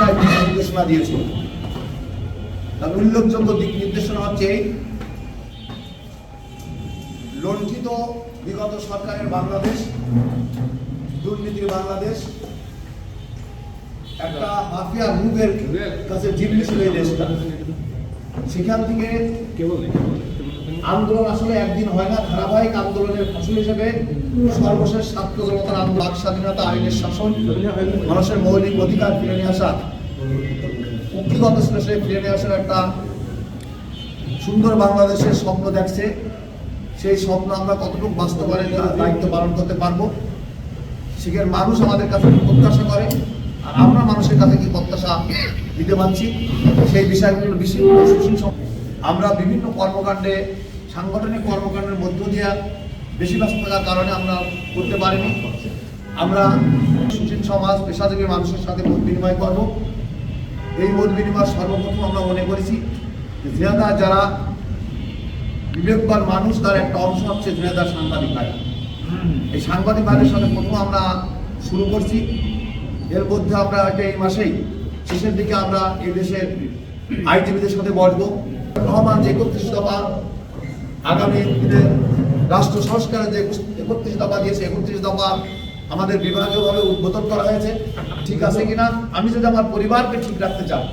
সাহেব দিক নির্দেশনা তার উল্লেখযোগ্য দিক নির্দেশনা হচ্ছে বিগত সরকারের বাংলাদেশ, দুর্নীতির বাংলাদেশ, একটা মাফিয়া গ্রুপের কাছে জীবনী ছিল এই দেশটা। সেখান থেকে আন্দোলন আসলে একদিন হয় না, ধারাবাহিক আন্দোলনের ফসল হিসেবে সর্বশেষ ছাত্র জনতার আন্দোলন, বাক স্বাধীনতা আইনের শাসন, মানুষের মৌলিক অধিকার ফিরে নিয়ে আসা মুক্তিগত সেই ফিরে নিয়ে আসার একটা সুন্দর বাংলাদেশের স্বপ্ন দেখছে। সেই স্বপ্ন আমরা কতটুকু বাস্তবায়নের দায়িত্ব পালন করতে পারব? সেখানে মানুষ আমাদের কাছে প্রত্যাশা করে? আর আমরা মানুষের কাছে কি প্রত্যাশা দিতে পারছি? সেই বিষয়গুলো বিশেষ আমরা বিভিন্ন কর্মকাণ্ডে সাংগঠনিক কর্মকাণ্ডের মধ্য দিয়ে বেশি ব্যস্ত থাকার কারণে আমরা করতে পারিনি। আমরা সুশীল সমাজ, পেশাজীবী মানুষের সাথে মত বিনিময় করব। এই মত বিনিময় সর্বপ্রথম আমরা মনে করেছি জিয়াদা যারা বিবেকবান মানুষ, তার একটা অংশ হচ্ছে জিয়াদার সাংবাদিক ভাই। এই সাংবাদিক ভাইদের সাথে প্রথম আমরা শুরু করছি। এর মধ্যে আমরা হয়তো এই মাসেই শেষের দিকে আমরা এই দেশের আইটিভিদের সাথে বসবো। রহমান যে একত্রিশ দফা আগামী দিনে রাষ্ট্র সংস্কারের যে একত্রিশ দফা দিয়েছে, একত্রিশ দফা আমাদের বিভাগীয়ভাবে উদ্বোধন করা হয়েছে। ঠিক আছে কিনা? আমি যদি আমার পরিবারকে ঠিক রাখতে চাই,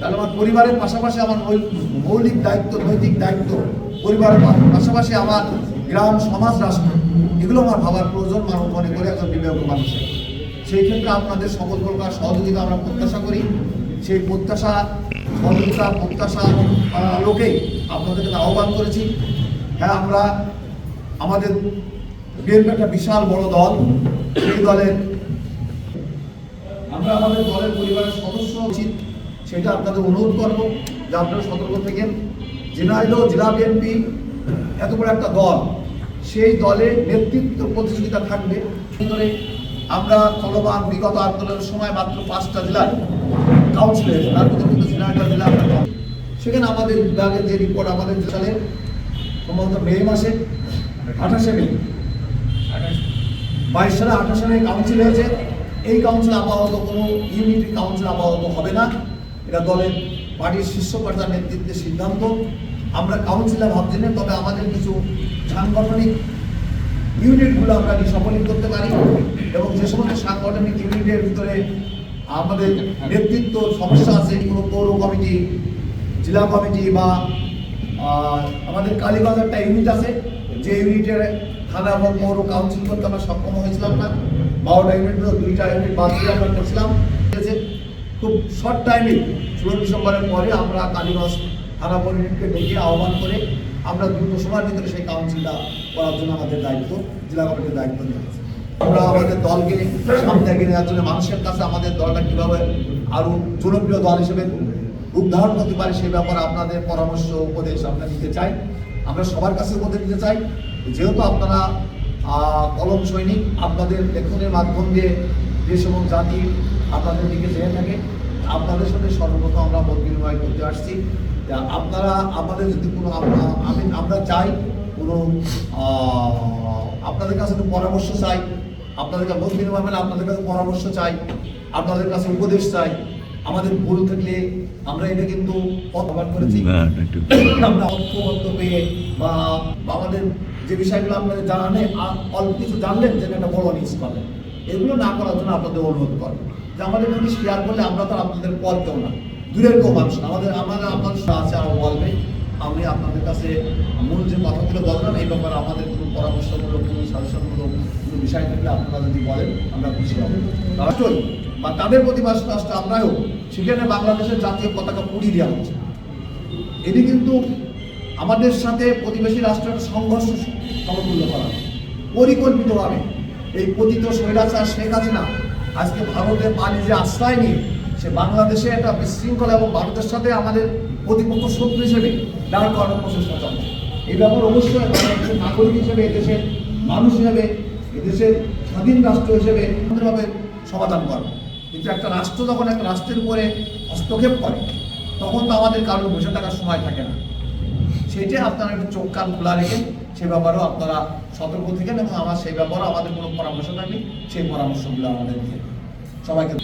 তাহলে আমার পরিবারের পাশাপাশি আমার মৌল- মৌলিক দায়িত্ব, নৈতিক দায়িত্ব পরিবারের পাশাপাশি আমার গ্রাম সমাজ রাষ্ট্র, এগুলো আমার ভাবার প্রয়োজন মানব মনে করে একজন বিবেক মানুষের সেই ক্ষেত্রে আপনাদের সকল প্রকার সহযোগিতা আমরা প্রত্যাশা করি। সেই প্রত্যাশা, সহযোগিতা, প্রত্যাশা লোকেই আপনাদেরকে আহ্বান করেছি। হ্যাঁ আমরা আমাদের বিএনপি একটা বিশাল বড় দল। সেই দলের আমরা আমাদের দলের পরিবারের সদস্য উচিত সেটা আপনাদের অনুরোধ করব যে আপনারা সতর্ক থেকেন। ঝিনাইদহ জেলা বিএনপি এত বড় একটা দল, সেই দলে নেতৃত্ব প্রতিযোগিতা থাকবে। আমরা চলমান বিগত আন্দোলনের সময় মাত্র পাঁচটা জেলার কাউন্সিল হয়েছে তার মধ্যে কিন্তু ঝিনাইদহ জেলা সেখানে আমাদের বিভাগের যে রিপোর্ট আমাদের যে সালে সম্ভবত মে মাসে আঠাশে মে। বাইশ সালে আঠাশ সালে কাউন্সিল হয়েছে। এই কাউন্সিল আপাতত কোনো ইউনিটি কাউন্সিল আপাতত হবে না। এটা দলের পার্টির শীর্ষ পর্যায়ের নেতৃত্বের সিদ্ধান্ত। আমরা কাউন্সিলে ভাবছি না, তবে আমাদের কিছু সাংগঠনিক ইউনিটগুলো আমরা সফলিত করতে পারি এবং যে সমস্ত সাংগঠনিক ইউনিটের ভিতরে আমাদের নেতৃত্ব সমস্যা আছে, কোনো পৌর কমিটি, জেলা কমিটি বা আহ, আমাদের কালীগঞ্জ একটা ইউনিট আছে। যে ইউনিটের থানা এবং পৌর কাউন্সিল করতে আমরা সক্ষম হয়েছিলাম না। বারোটা ইউনিট দুইটা ইউনিট বাদ দিয়ে আমরা করছিলাম? খুব শর্ট টাইমে ষোলো ডিসেম্বরের পরে আমরা কালীগঞ্জ থানা ইউনিটকে ডেকে আহ্বান করে আমরা দ্রুত সময়ের ভিতরে সেই কাউন্সিলটা করার জন্য আমাদের দায়িত্ব জেলা কমিটির দায়িত্ব নিয়েছি আমরা আমাদের দলকে সামনে এগিয়ে নেওয়ার জন্য মানুষের কাছে আমাদের দলটা কীভাবে আরও জনপ্রিয় দল হিসেবে ধারণ করতে পারে সে ব্যাপারে আপনাদের পরামর্শ উপদেশ আমরা নিতে চাই। আমরা সবার কাছে উপদেশ দিতে চাই। যেহেতু আপনারা কলম সৈনিক, আপনাদের লেখনের মাধ্যম দিয়ে দেশ এবং জাতি আপনাদের দিকে চেয়ে থাকে, আপনাদের সাথে সর্বপ্রথম আমরা মত বিনিময় করতে আসছি। আপনারা, আমাদের যদি কোনো আমি, আমরা চাই কোনো আপনাদের কাছে কোনো পরামর্শ চাই, আপনাদের কাছে মত বিনিময় মানে আপনাদের কাছে পরামর্শ চাই, আপনাদের কাছে উপদেশ চাই আমাদের ভুল থাকলে আমরা এটা কিন্তু ব্যবহার করেছি। আমরা পেয়ে বা আমাদের যে বিষয়গুলো আপনাদের জানা নেই অল্প কিছু জানলেন যেটা একটা বড় নিউজ করলেন এগুলো না করার জন্য আপনাদের অনুরোধ করেন যে আমাদের যদি শেয়ার করলে আমরা তো আপনাদের পর কেউ না। দূরের কেউ মানুষ না। আমাদের আমাদের আপনাদের সাথে আছে আরও বলবে আমি আপনাদের কাছে মূল যে কথাগুলো বললাম এই ব্যাপারে আমাদের কোনো পরামর্শমূলক কোনো সাজেশনমূলক কোনো বিষয় থাকলে আপনারা যদি বলেন আমরা খুশি হব। রাষ্ট্রই বা তাদের প্রতিবাদ রাষ্ট্র আমরাও সেখানে বাংলাদেশের জাতীয় পতাকা পুড়িয়ে দেওয়া হচ্ছে। এটি কিন্তু আমাদের সাথে প্রতিবেশী রাষ্ট্রের সংঘর্ষ সমতুল্য করা। পরিকল্পিতভাবে এই পতিত স্বৈরাচার শেখ হাসিনা আজকে ভারতের পানি যে আশ্রয় নিয়ে, সে বাংলাদেশে একটা বিশৃঙ্খলা এবং ভারতের সাথে আমাদের প্রতিপক্ষ শত্রু হিসেবে দাঁড় করানোর প্রচেষ্টা চলছে। এই ব্যাপার অবশ্যই একজন নাগরিক হিসেবে এদেশের মানুষ হিসেবে, এদেশের স্বাধীন রাষ্ট্র হিসেবে সুন্দরভাবে সমাধান করবে। কিন্তু একটা রাষ্ট্র যখন একটা রাষ্ট্রের উপরে হস্তক্ষেপ করে, তখন তো আমাদের কারোর বসে থাকার সময় থাকে না। সেইটাই আপনারা একটু চোখ কান খোলা রেখে সে ব্যাপারেও আপনারা সতর্ক থাকেন এবং আমার সেই ব্যাপারেও আমাদের কোনো পরামর্শ থাকলে সেই পরামর্শগুলো আমাদের সবাইকে